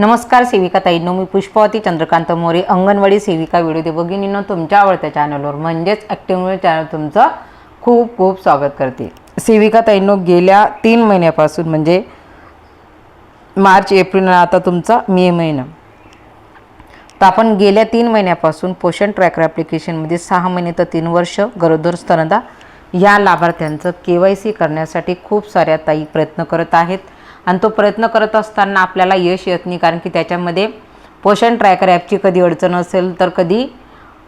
नमस्कार सेविका ताईंनो मी पुष्पावती चंद्रकांत मोरे अंगणवाडी सेविका व्हिडिओ भगिनीनं तुमच्या आवडत्या चॅनलवर म्हणजेच ॲक्टिव्ह चॅनल तुमचं खूप खूप स्वागत करते. सेविका ताईंनो गेल्या तीन महिन्यापासून म्हणजे मार्च एप्रिल आता तुमचा मे महिना. तर आपण गेल्या तीन महिन्यापासून पोषण ट्रॅकर ॲप्लिकेशनमध्ये सहा महिने तर तीन वर्ष गरोदर स्तनदा या लाभार्थ्यांचं के वाय सी करण्यासाठी खूप साऱ्या ताई प्रयत्न करत आहेत. आणि तो प्रयत्न करत असताना आपल्याला यश येत नाही कारण की त्याच्यामध्ये पोषण ट्रॅकर ॲपची कधी अडचण असेल तर कधी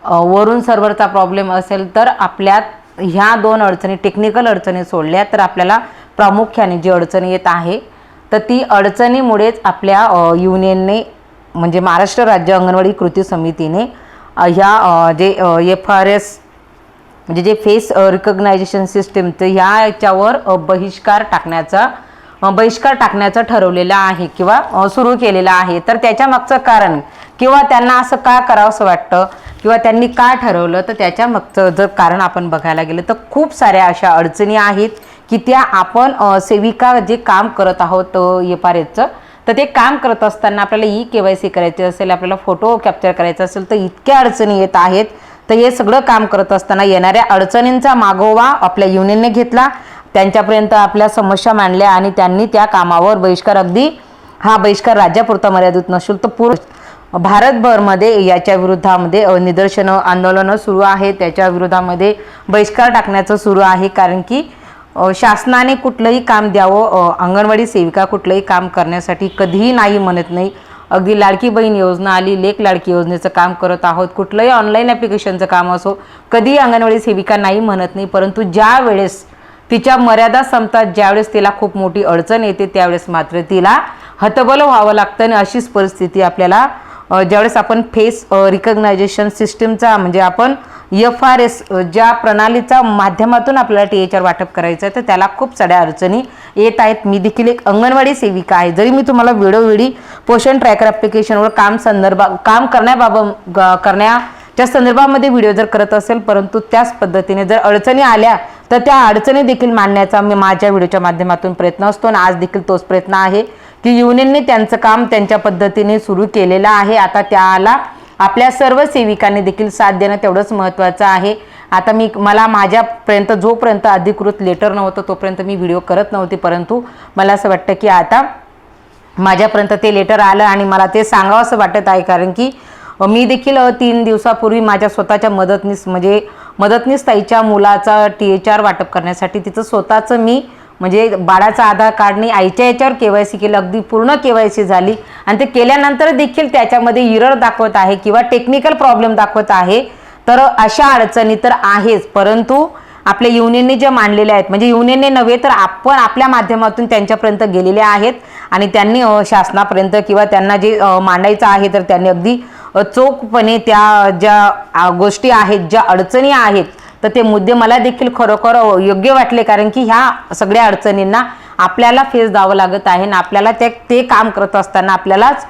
वरून सर्व्हरचा प्रॉब्लेम असेल तर आपल्यात ह्या दोन अडचणी टेक्निकल अडचणी सोडल्या तर आपल्याला प्रामुख्याने जी अडचण येत आहे तर ती अडचणीमुळेच आपल्या युनियनने म्हणजे महाराष्ट्र राज्य अंगणवाडी कृती समितीने ह्या जे एफ आर एस म्हणजे जे फेस रिकग्नायझेशन सिस्टीमचं ह्या याच्यावर बहिष्कार टाकण्याचा बहिष्कार टाकण्याचं ठरवलेलं आहे किंवा सुरू केलेलं आहे. तर त्याच्या मागचं कारण किंवा त्यांना असं का करावंसं वाटतं किंवा त्यांनी का ठरवलं तर त्याच्या मागचं जर कारण आपण बघायला गेलं तर खूप साऱ्या अशा अडचणी आहेत की त्या आपण सेविका जे काम करत आहोत येपारेचं तर ते काम करत असताना आपल्याला ई के वाय सी करायची असेल आपल्याला फोटो कॅप्चर करायचा असेल तर इतक्या अडचणी येत आहेत. तर हे सगळं काम करत असताना येणाऱ्या अडचणींचा मागोवा आपल्या युनियनने घेतला. त्यांच्यापर्यंत आपल्या समस्या मांडल्या आणि त्यांनी त्या कामावर बहिष्कार. अगदी हा बहिष्कार राज्यापुरता मर्यादित नसून तर पूर्ण. भारतभरमध्ये याच्या विरोधामध्ये निदर्शनं आंदोलनं सुरू आहे त्याच्या विरोधामध्ये बहिष्कार टाकण्याचं सुरू आहे. कारण की शासनाने कुठलंही काम द्यावं अंगणवाडी सेविका कुठलंही काम करण्यासाठी कधीही नाही म्हणत नाही. अगदी लाडकी बहीण योजना आली लेख लाडकी योजनेचं काम करत आहोत. कुठलंही ऑनलाईन ॲप्लिकेशनचं काम असो कधीही अंगणवाडी सेविका नाही म्हणत नाही. परंतु ज्या वेळेस तिच्या मर्यादा संपतात ज्यावेळेस तिला खूप मोठी अडचण येते त्यावेळेस मात्र तिला हतबल व्हावं लागतं आणि अशीच परिस्थिती आपल्याला ज्यावेळेस आपण फेस रिकग्नायझेशन सिस्टीमचा म्हणजे आपण एफ आर एस ज्या प्रणालीचा माध्यमातून आपल्याला टी एच आर वाटप करायचं आहे तर त्याला खूप साऱ्या अडचणी येत आहेत. मी देखील एक अंगणवाडी सेविका आहे. जरी मी तुम्हाला वेळोवेळी पोषण ट्रॅकर ॲप्लिकेशनवर काम संदर्भा काम करण्याबाबत करण्या त्या संदर्भामध्ये व्हिडिओ जर करत असेल परंतु त्याच पद्धतीने जर अडचणी आल्या तर त्या अडचणी देखील मांडण्याचा मी माझ्या व्हिडिओच्या माध्यमातून प्रयत्न असतो आणि आज देखील तोच प्रयत्न आहे की युनियनने त्यांचं काम त्यांच्या पद्धतीने सुरू केलेलं आहे. आता त्याला आपल्या सर्व सेविकांनी देखील साथ देणं तेवढंच महत्त्वाचं आहे. आता मी मला माझ्यापर्यंत जोपर्यंत अधिकृत लेटर नव्हतं तोपर्यंत मी व्हिडिओ करत नव्हते परंतु मला असं वाटतं की आता माझ्यापर्यंत ते लेटर आलं आणि मला ते सांगावं असं वाटत आहे. कारण की मी देखील तीन दिवसापूर्वी माझ्या स्वतःच्या मदतनीस म्हणजे मदतनीस ताईच्या मुलाचा टी एच आर वाटप करण्यासाठी तिचं स्वतःचं मी म्हणजे बाळाचं आधार कार्डने आईच्या याच्यावर के वाय सी केलं अगदी पूर्ण के वाय सी झाली. आणि ते केल्यानंतर देखील त्याच्यामध्ये इरर दाखवत आहे किंवा टेक्निकल प्रॉब्लेम दाखवत आहे. तर अशा अडचणी तर आहेच परंतु आपल्या युनियनने जे मांडलेल्या आहेत म्हणजे युनियनने नव्हे तर आपण आपल्या माध्यमातून त्यांच्यापर्यंत गेलेले आहेत. आणि त्यांनी शासनापर्यंत किंवा त्यांना जे मांडायचं आहे तर त्यांनी अगदी चोखपणे त्या ज्या गोष्टी आहेत ज्या अडचणी आहेत तर ते मुद्दे मला देखील खरोखर योग्य वाटले. कारण की ह्या सगळ्या अडचणींना आपल्याला फेस द्यावं लागत आहे आणि आपल्याला ते ते काम करत असताना आपल्यालाच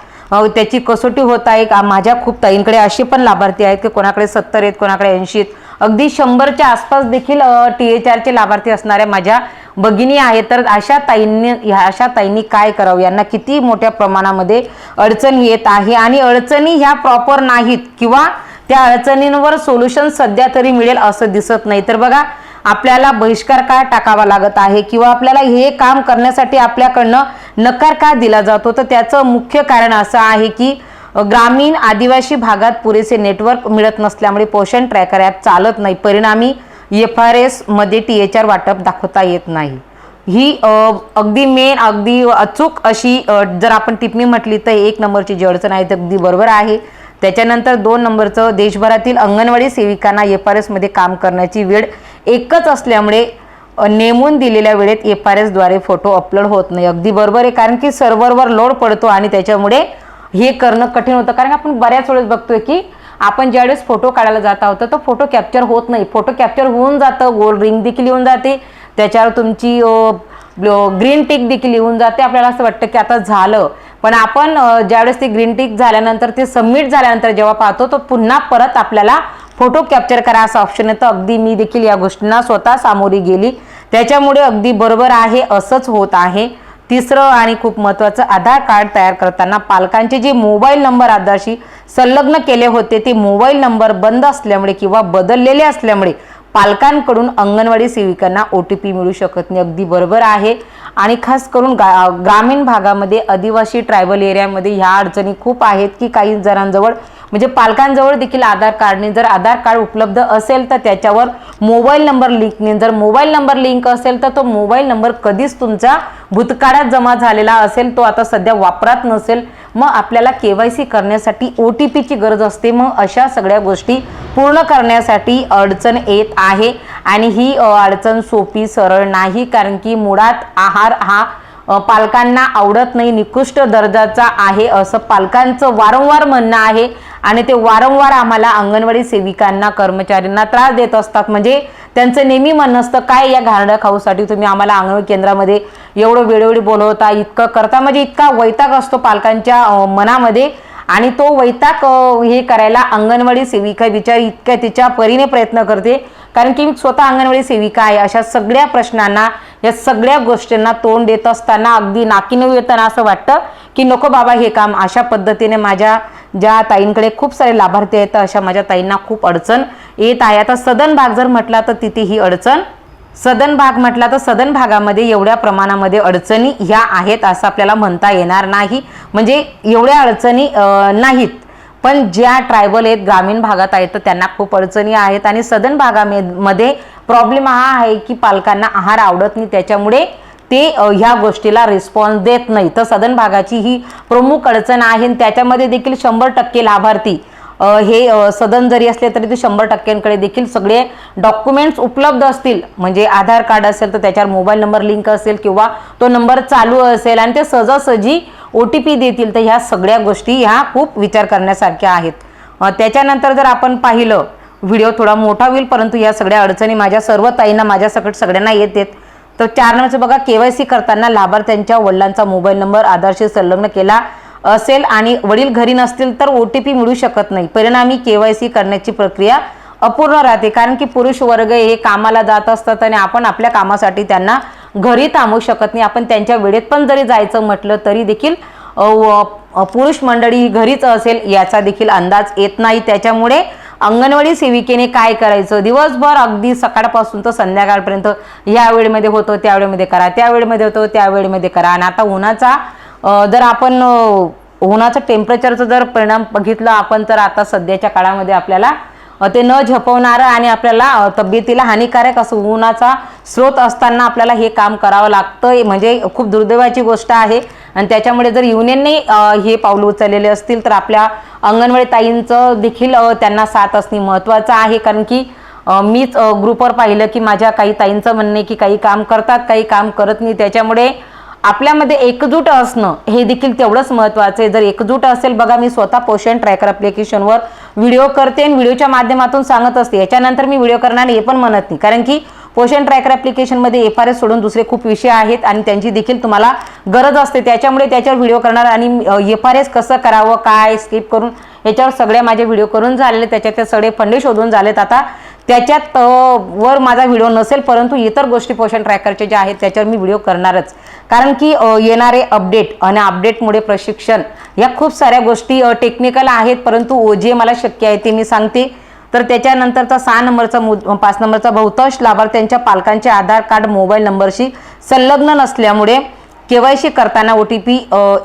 त्याची कसोटी होत आहे. का माझ्या खूप ताईंकडे असे पण लाभार्थी आहेत की कोणाकडे सत्तर आहेत कोणाकडे ऐंशी आहेत. अगदी शंभरच्या आसपास देखील टी एच आरचे लाभार्थी असणाऱ्या माझ्या भगिनी आहेत. तर अशा ताईंनी ह्या अशा ताईंनी काय करावं? यांना किती मोठ्या प्रमाणामध्ये अडचण येत आहे? आणि अडचणी ह्या प्रॉपर नाहीत किंवा त्या अडचणींवर सोल्युशन सध्या तरी मिळेल असं दिसत नाही. तर बघा आपल्याला बहिष्कार का टाकावा लागत आहे? किंवा आपल्याला हे काम करण्यासाठी आपल्याकडनं नकार का दिला जातो? तर त्याचं मुख्य कारण असं आहे की ग्रामीण आदिवासी भागात पुरेसे नेटवर्क मिळत नसल्यामुळे पोषण ट्रॅकर ॲप चालत नाही. परिणामी एफ आर एसमध्ये टी एच आर वाटप दाखवता येत नाही. ही अगदी मेन अगदी अचूक अशी जर आपण टिप्पणी म्हटली तर एक नंबरची जी अडचण आहे ती अगदी बरोबर आहे. त्याच्यानंतर दोन नंबरचं देशभरातील अंगणवाडी सेविकांना एफ आर एसमध्ये काम करण्याची वेळ एकच असल्यामुळे नेमून दिलेल्या वेळेत एफ आर एसद्वारे फोटो अपलोड होत नाही. अगदी बरोबर आहे कारण की सर्व्हरवर लोड पडतो आणि त्याच्यामुळे हे करणं कठीण होतं. कारण आपण बऱ्याच वेळेस बघतोय की आपण ज्यावेळेस फोटो काढायला जात आहोत तर तो फोटो कॅप्चर होत नाही. फोटो कॅप्चर होऊन जातं गोल्ड रिंग देखील येऊन जाते. त्याच्यावर तुमची ग्रीन टिक देखील येऊन जाते. आपल्याला असं वाटतं की आता झालं. पण आपण ज्यावेळेस ते ग्रीन टिक झाल्यानंतर ते सबमिट झाल्यानंतर जेव्हा पाहतो तो पुन्हा परत आपल्याला फोटो कॅप्चर करा असं ऑप्शन येतं अगदी मी देखील या गोष्टींना स्वतः सामोरी गेली. त्याच्यामुळे अगदी बरोबर आहे असंच होत आहे. तिसरं आणि खूप महत्त्वाचं आधार कार्ड तयार करताना पालकांचे जे मोबाईल नंबर आधारशी संलग्न केले होते ते मोबाईल नंबर बंद असल्यामुळे किंवा बदललेले असल्यामुळे पालकांकडून अंगणवाडी सेविकांना ओ टी पी मिळू शकत नाही. अगदी बरोबर आहे. आणि खास करून गा ग्रामीण भागामध्ये आदिवासी ट्रायबल एरियामध्ये ह्या अडचणी खूप आहेत की काही जणांजवळ म्हणजे पालकांजवळ देखील आधार कार्डने जर आधार कार्ड उपलब्ध असेल तर त्याच्यावर मोबाईल नंबर लिंकने जर मोबाईल नंबर लिंक असेल तर तो मोबाईल नंबर कधीच तुमचा भूतकाळात जमा झालेला असेल तो आता सध्या वापरात नसेल. मग आपल्याला के वाय सी करण्यासाठी ओ टी पीची गरज असते. मग अशा सगळ्या गोष्टी पूर्ण करण्यासाठी अडचण येत आहे. आणि ही अडचण सोपी सरळ नाही कारण की मुळात आहार हा पालकांना आवडत नाही निकृष्ट दर्जाचा आहे असं पालकांचं वारंवार म्हणणं आहे. आणि ते वारंवार आम्हाला अंगणवाडी सेविकांना कर्मचाऱ्यांना त्रास देत असतात. म्हणजे त्यांचं नेहमी म्हणणं असतं काय या घाणड्या खाऊसाठी तुम्ही आम्हाला अंगणवाडी केंद्रामध्ये एवढं वेळोवेळी बोलवता इतकं करता? म्हणजे इतका वैताग असतो पालकांच्या मनामध्ये. आणि तो वैताग हे करायला अंगणवाडी सेविका बिचारी इतक्या तिच्या परीने प्रयत्न करते. कारण की मी स्वतः अंगणवाडी सेविका आहे अशा सगळ्या प्रश्नांना या सगळ्या गोष्टींना तोंड देत असताना अगदी नाकीनऊ येताना असं वाटतं की नको बाबा हे काम. अशा पद्धतीने माझ्या ज्या ताईंकडे खूप सारे लाभार्थी आहेत अशा माझ्या ताईंना खूप अडचण येत आहे. आता सदन भाग जर म्हटला तर तिथे ही अडचण. सदन भाग म्हटला तर सदन भागामध्ये एवढ्या प्रमाणामध्ये अडचणी ह्या आहेत असं आपल्याला म्हणता येणार नाही. म्हणजे एवढ्या अडचणी नाहीत. पण ज्या ट्रायबल आहेत ग्रामीण भागात आहेत तर त्यांना खूप अडचणी आहेत आणि सदन भागामध्ये प्रॉब्लेम हा आहे की पालकांना आहार आवडत नाही. त्याच्यामुळे ते ह्या गोष्टीला रिस्पॉन्स देत नाही. तर सदन भागाची ही प्रमुख अडचण आहे आणि त्याच्यामध्ये देखील शंभर टक्के लाभार्थी हे सदन जरी असले तरी ते शंभर टक्क्यांकडे देखील सगळे डॉक्युमेंट्स उपलब्ध असतील. म्हणजे आधार कार्ड असेल तर त्याच्यावर मोबाईल नंबर लिंक असेल किंवा तो नंबर चालू असेल आणि ते सहजासहजी ओ टी पी देतील तर ह्या सगळ्या गोष्टी ह्या खूप विचार करण्यासारख्या आहेत. त्याच्यानंतर जर आपण पाहिलं व्हिडिओ थोडा मोठा होईल परंतु या सगळ्या अडचणी माझ्या सर्व ताईंना माझ्या सकट सगळ्यांना आहेत. तर चार नंबरचं बघा सी करताना लाभार्थ्यांच्या वडिलांचा मोबाईल नंबर आधारशी संलग्न केला असेल आणि वडील घरी नसतील तर ओ टी पी मिळू शकत नाही. परिणामी के वाय सी करण्याची प्रक्रिया अपूर्ण राहते. कारण की पुरुष वर्ग हे कामाला जात असतात आणि आपण आपल्या कामासाठी त्यांना घरी थांबू शकत नाही. आपण त्यांच्या वेळेत पण जरी जायचं म्हटलं तरी देखील व- पुरुष मंडळी ही घरीच असेल याचा देखील अंदाज येत नाही. त्याच्यामुळे अंगणवाडी सेविकेने काय करायचं? दिवसभर अगदी सकाळपासून तर संध्याकाळपर्यंत या वेळेमध्ये होतं त्या वेळेमध्ये करा त्या वेळेमध्ये होतं त्या वेळेमध्ये करा. आणि आता उन्हाचा जर आपण उन्हाचं टेम्परेचरचं जर परिणाम बघितलं आपण तर आता सध्याच्या काळामध्ये आपल्याला ते न झपवणारं आणि आपल्याला तब्येतीला हानिकारक असं उन्हाचा स्रोत असताना आपल्याला हे काम करावं लागतं म्हणजे खूप दुर्दैवाची गोष्ट आहे. आणि त्याच्यामुळे जर युनियनने हे पावलं उचललेले असतील तर आपल्या अंगणवाडी ताईंचं देखील त्यांना साथ असणे महत्त्वाचं आहे. कारण की मीच ग्रुपवर पाहिलं की माझ्या काही ताईंचं म्हणणं की काही काम करतात काही काम करत नाही. त्याच्यामुळे आपल्यामध्ये एकजूट असणं हे देखील तेवढंच महत्त्वाचं आहे. जर एकजूट असेल बघा मी स्वतः पोषण ट्रॅकर अप्लिकेशनवर व्हिडिओ करते आणि व्हिडिओच्या माध्यमातून सांगत असते. याच्यानंतर मी व्हिडिओ करणार हे पण म्हणत नाही. कारण की पोषण ट्रॅकर ॲप्लिकेशनमध्ये एफ आर एस सोडून दुसरे खूप विषय आहेत आणि त्यांची देखील तुम्हाला गरज असते. त्याच्यामुळे त्याच्यावर व्हिडिओ करणार आणि एफ आर एस कसं करावं काय स्किप करून याच्यावर सगळे माझे व्हिडिओ करून झालेले त्याच्यात ते सगळे फंडे शोधून झालेत. आता त्याच्यात वर माझा व्हिडिओ नसेल परंतु इतर गोष्टी पोषण ट्रॅकरचे जे आहेत त्याच्यावर मी व्हिडिओ करणारच. कारण की येणारे अपडेट आणि अपडेटमुळे प्रशिक्षण या खूप साऱ्या गोष्टी टेक्निकल आहेत परंतु जे मला शक्य आहे ते मी सांगते. तर त्याच्यानंतरचा सहा नंबरचा मु पाच नंबरचा बहुतांश लाभार्थ्यांच्या पालकांचे आधार कार्ड मोबाईल नंबरशी संलग्न नसल्यामुळे केवायसी करताना ओ टी पी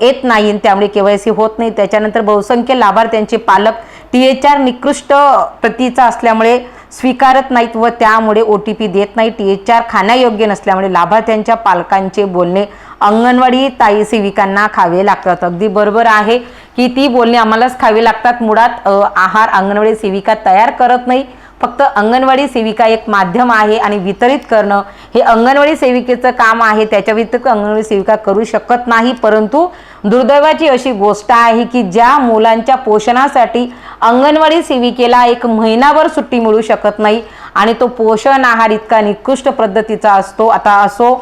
येत नाही त्यामुळे केवायसी होत नाही. त्याच्यानंतर बहुसंख्य लाभार्थ्यांचे पालक टी एच आर निकृष्ट प्रतीचा असल्यामुळे स्वीकारत नाहीत व त्यामुळे ओ टी पी देत नाही. टी एच आर खाण्यायोग्य नसल्यामुळे लाभार्थ्यांच्या पालकांचे बोलणे अंगणवाडी ताई सेविकांना खावे लागतात. अगदी बरोबर आहे की ती बोलणे आम्हालाच खावी लागतात. मुळात आहार अंगणवाडी सेविका तयार करत नाही. फक्त अंगणवाडी सेविका एक माध्यम आहे आणि वितरित करणं हे अंगणवाडी सेविकेचं काम आहे. त्याच्या व्यतिरिक्त अंगणवाडी सेविका करू शकत नाही. परंतु दुर्दैवाची अशी गोष्ट आहे की ज्या मुलांच्या पोषणासाठी अंगणवाडी सेविकेला एक महिनाभर सुट्टी मिळू शकत नाही आणि तो पोषण आहार इतका निकृष्ट पद्धतीचा असतो. आता असो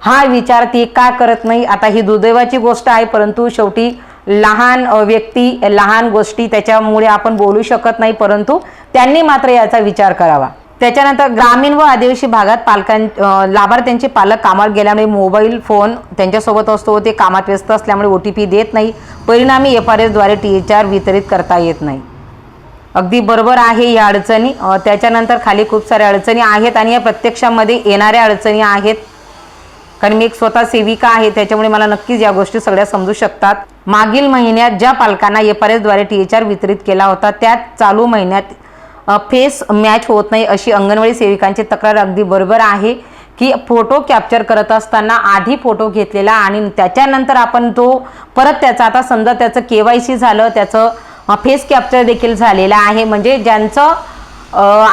हा विचार ती का करत नाही? आता ही दुर्दैवाची गोष्ट आहे. परंतु शेवटी लहान व्यक्ती लहान गोष्टी त्याच्यामुळे आपण बोलू शकत नाही परंतु त्यांनी मात्र याचा विचार करावा. त्याच्यानंतर ग्रामीण व आदिवासी भागात पालकां लाभार्थ्यांचे पालक कामावर गेल्यामुळे मोबाईल फोन त्यांच्यासोबत असतो व ते कामात व्यस्त असल्यामुळे ओ टी पी देत नाही. परिणामी एफ आर एसद्वारे टी एच आर वितरित करता येत नाही. अगदी बरोबर आहे या अडचणी. त्याच्यानंतर खाली खूप साऱ्या अडचणी आहेत आणि या प्रत्यक्षामध्ये येणाऱ्या अडचणी आहेत. कारण मी एक स्वतः सेविका आहे त्याच्यामुळे मला नक्कीच या गोष्टी सगळ्या समजू शकतात. मागील महिन्यात ज्या पालकांना एफ आर एसद्वारे टी एच आर वितरित केला होता त्यात चालू महिन्यात फेस मॅच होत नाही अशी अंगणवाडी सेविकांची तक्रार अगदी बरोबर आहे की फोटो कॅप्चर करत असताना आधी फोटो घेतलेला आणि त्याच्यानंतर आपण तो परत त्याचा आता समजा त्याचं के वाय सी झालं त्याचं फेस कॅप्चर देखील झालेलं आहे. म्हणजे ज्यांचं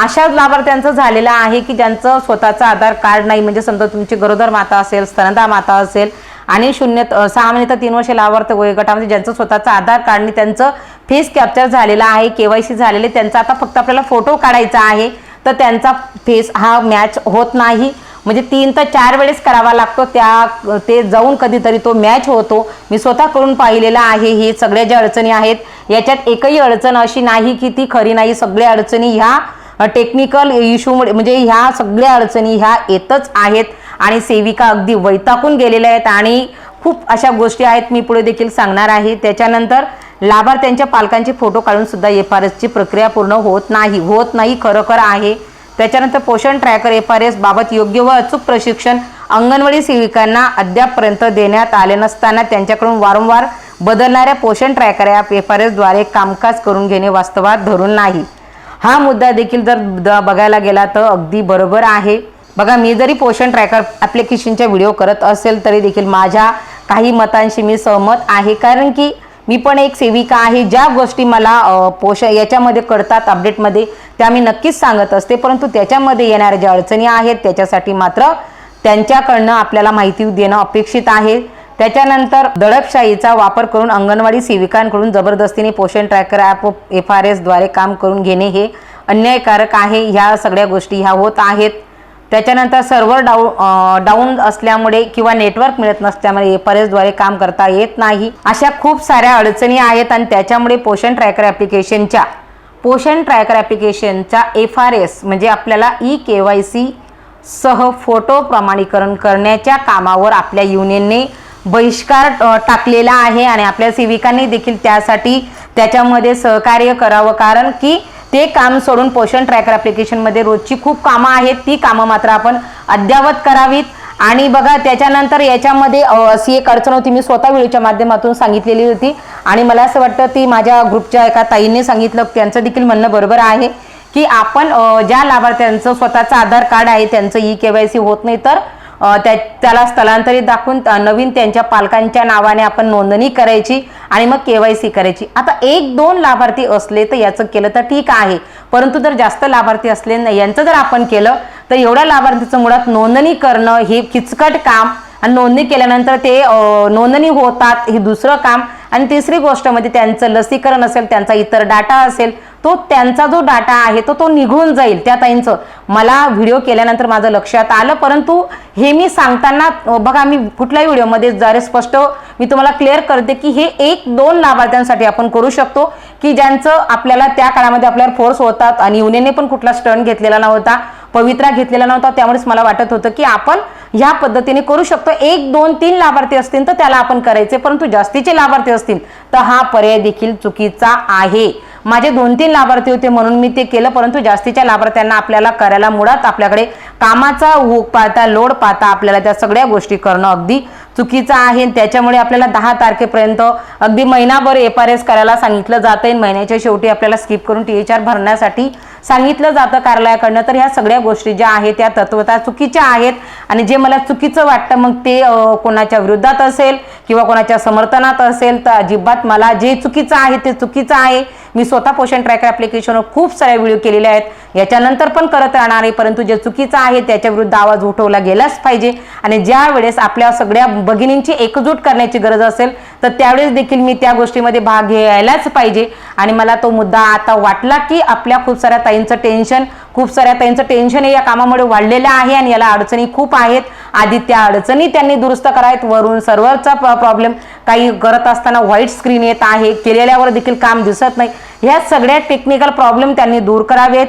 अशा लाभार्थ्यांचं झालेलं आहे की ज्यांचं स्वतःचं आधार कार्ड नाही. म्हणजे समजा तुमची गरोदर माता असेल स्तनदा माता असेल आणि शून्य सहा महिने तर तीन वर्ष लाभार्थ वयोगटामध्ये ज्यांचं स्वतःचं आधार कार्ड आणि त्यांचं फेस कॅप्चर झालेलं आहे के वाय सी झालेले त्यांचा आता फक्त आपल्याला फोटो काढायचा आहे तर त्यांचा फेस हा मॅच होत नाही. म्हणजे तीन तर चार वेळेस करावा लागतो त्या ते जाऊन कधीतरी तो मॅच होतो. मी स्वतः करून पाहिलेला आहे हे सगळ्या ज्या अडचणी आहेत याच्यात एकही अडचण अशी नाही की ती खरी नाही. सगळ्या अडचणी ह्या टेक्निकल इश्यूमुळे म्हणजे ह्या सगळ्या अडचणी ह्या येतच आहेत. आणि सेविका अगदी वैताकून गेलेल्या आहेत आणि खूप अशा गोष्टी आहेत मी पुढे देखील सांगणार आहे. त्याच्यानंतर लाभार्थ्यांच्या पालकांचे फोटो काढून सुद्धा एफ आर एसची प्रक्रिया पूर्ण होत नाही. होत नाही खरोखर आहे. त्याच्यानंतर पोषण ट्रॅकर एफ आर एस बाबत योग्य व अचूक प्रशिक्षण अंगणवाडी सेविकांना अद्यापपर्यंत देण्यात आले नसताना त्यांच्याकडून वारंवार बदलणाऱ्या पोषण ट्रॅकर या एफ आर एसद्वारे कामकाज करून घेणे वास्तवात धरून नाही. हा मुद्दा देखील जर द- बघायला गेला तर अगदी बरोबर आहे. बघा मी जरी पोषण ट्रॅकर ॲप्लिकेशनचा व्हिडिओ करत असेल तरी देखील माझ्या काही मतांशी मी सहमत आहे. कारण की मी पण एक सेविका आहे. ज्या गोष्टी मला पोषण पोष याच्यामध्ये कळतात अपडेटमध्ये त्या मी नक्कीच सांगत असते. परंतु त्याच्यामध्ये येणाऱ्या ज्या अडचणी आहेत त्याच्यासाठी मात्र त्यांच्याकडनं आपल्याला माहिती देणं अपेक्षित आहे. त्याच्यानंतर दडपशाहीचा वापर करून अंगणवाडी सेविकांकडून जबरदस्तीने पोषण ट्रॅकर ॲप एफ आर एसद्वारे काम करून घेणे हे अन्यायकारक आहे. ह्या सगळ्या गोष्टी ह्या होत आहेत. त्याच्यानंतर सर्व्हर डाऊ डाऊन असल्यामुळे किंवा नेटवर्क मिळत नसल्यामुळे एफ आर एसद्वारे काम करता येत नाही. अशा खूप साऱ्या अडचणी आहेत आणि त्याच्यामुळे पोषण ट्रॅकर ॲप्लिकेशनच्या पोषण ट्रॅकर ॲप्लिकेशनच्या एफ आर एस म्हणजे आपल्याला ई के वाय सी सह फोटो प्रमाणीकरण करण्याच्या कामावर आपल्या युनियनने बहिष्कार टाकलेला आहे. आणि आपल्या सेविकांनी देखील त्यासाठी त्याच्यामध्ये सहकार्य करावं. कारण की ते काम सोडून पोषण ट्रॅकर ॲप्लिकेशनमध्ये रोजची खूप कामं आहेत ती कामं मात्र आपण अद्यावत करावीत. आणि बघा त्याच्यानंतर याच्यामध्ये अशी एक अडचण होती मी स्वतः व्हिडिओच्या माध्यमातून सांगितलेली होती. आणि मला असं वाटतं ती माझ्या ग्रुपच्या एका ताईंनी सांगितलं त्यांचं देखील म्हणणं बरोबर आहे की आपण ज्या लाभार्थ्यांचं स्वतःचं आधार कार्ड आहे त्यांचं ई के वाय सी होत नाही तर त्याला स्थलांतरित दाखवून नवीन त्यांच्या पालकांच्या नावाने आपण नोंदणी करायची आणि मग के वाय सी करायची. आता एक दोन लाभार्थी असले तर याचं केलं तर ठीक आहे. परंतु जर जास्त लाभार्थी असले नाही यांचं जर आपण केलं तर एवढ्या लाभार्थीचं मुळात नोंदणी करणं हे किचकट काम आणि नोंदणी केल्यानंतर ते नोंदणी होतात हे दुसरं काम. आणि तिसरी गोष्ट म्हणजे त्यांचं लसीकरण असेल त्यांचा इतर डाटा असेल तो त्यांचा जो डाटा आहे तो तो निघून जाईल त्या ताईंचं. मला व्हिडिओ केल्यानंतर माझं लक्षात आलं परंतु हे मी सांगताना बघा मी कुठल्याही व्हिडिओमध्ये जरा स्पष्ट मी तुम्हाला क्लिअर करते की हे एक दोन लाभार्थ्यांसाठी आपण करू शकतो की ज्यांचं आपल्याला त्या काळामध्ये आपल्यावर फोर्स होतात आणि युनियनने पण कुठला स्टर्न घेतलेला नव्हता पवित्रा घेतलेला नव्हता त्यामुळेच मला वाटत होतं की आपण ह्या पद्धतीने करू शकतो. एक दोन तीन लाभार्थी असतील तर त्याला आपण करायचे परंतु जास्तीचे लाभार्थी असतील तर हा पर्याय देखील चुकीचा आहे. माझे दोन तीन लाभार्थी होते म्हणून मी ते केलं परंतु जास्तीच्या लाभार्थ्यांना आपल्याला करायला मुळात आपल्याकडे कामाचा ऊक पाहता लोड पाहता आपल्याला त्या सगळ्या गोष्टी करणं अगदी चुकीचं आहे आणि त्याच्यामुळे आपल्याला दहा तारखेपर्यंत अगदी महिनाभर एफ आर एस करायला सांगितलं जातं महिन्याच्या शेवटी आपल्याला स्किप करून टी एच आर भरण्यासाठी सांगितलं जातं कार्यालयाकडनं. तर ह्या सगळ्या गोष्टी ज्या आहेत त्या तत्वता चुकीच्या आहेत. आणि जे मला चुकीचं वाटतं मग ते कोणाच्या विरोधात असेल किंवा कोणाच्या समर्थनात असेल तर अजिबात मला जे चुकीचं आहे ते चुकीचं आहे. मी स्वतः पोषण ट्रॅकर ॲप्लिकेशनवर खूप साऱ्या व्हिडिओ केलेल्या आहेत. याच्यानंतर पण करत राहणार आहे परंतु जे चुकीचं आहे त्याच्या विरुद्ध आवाज उठवला गेलाच पाहिजे. आणि ज्या वेळेस आपल्या सगळ्या भगिनींची एकजूट करण्याची गरज असेल तर त्यावेळेस देखील मी त्या गोष्टीमध्ये भाग घ्यायलाच पाहिजे. आणि मला तो मुद्दा आता वाटला की आपल्या खूप साऱ्या ताईंचं टेन्शन खूप साऱ्या ताईंचं टेन्शन हे या कामामुळे वाढलेलं आहे आणि याला अडचणी खूप आहेत. आधी त्या अडचणी त्यांनी दुरुस्त करावेत वरून सर्व्हरचा प्रॉब्लेम काही करत असताना व्हाईट स्क्रीन येत आहे. केलेल्यावर देखील काम दिसत नाही. ह्या सगळ्या टेक्निकल प्रॉब्लेम त्यांनी दूर करावेत.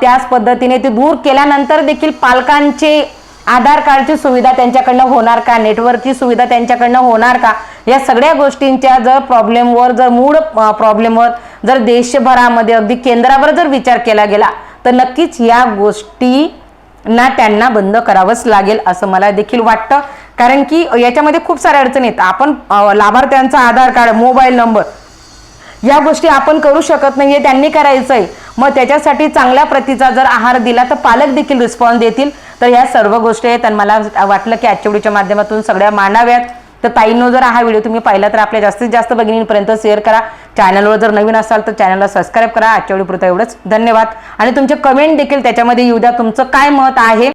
त्याच पद्धतीने ते दूर केल्यानंतर देखील पालकांचे आधार कार्डची सुविधा त्यांच्याकडनं होणार का? नेटवर्कची सुविधा त्यांच्याकडनं होणार का? या सगळ्या गोष्टींच्या जर प्रॉब्लेमवर जर मूळ प्रॉब्लेमवर जर देशभरामध्ये अगदी केंद्रावर जर विचार केला गेला तर नक्कीच या गोष्टी ना त्यांना बंद करावंच लागेल असं मला देखील वाटतं. कारण की याच्यामध्ये खूप साऱ्या अडचणी आहेत. आपण लाभार्थ्यांचा आधार कार्ड मोबाईल नंबर या गोष्टी आपण करू शकत नाहीये त्यांनी करायचं आहे मग त्याच्यासाठी चांगल्या प्रतीचा जर आहार दिला तर पालक देखील रिस्पॉन्स देतील. तर ह्या सर्व गोष्टी आहेत आणि मला वाटलं की आजच्या व्हिडिओच्या माध्यमातून सगळ्या मांडाव्यात. तर ताईंनो जर हा व्हिडिओ तुम्ही पाहिला तर आपल्या जास्तीत जास्त भगिनींपर्यंत शेअर करा. चॅनलवर जर नवीन असाल तर चॅनलला सबस्क्राईब करा. आजच्या व्हिडिओपुरतं एवढंच. धन्यवाद. आणि तुमचे कमेंट देखील त्याच्यामध्ये येऊ द्या. तुमचं काय मत आहे?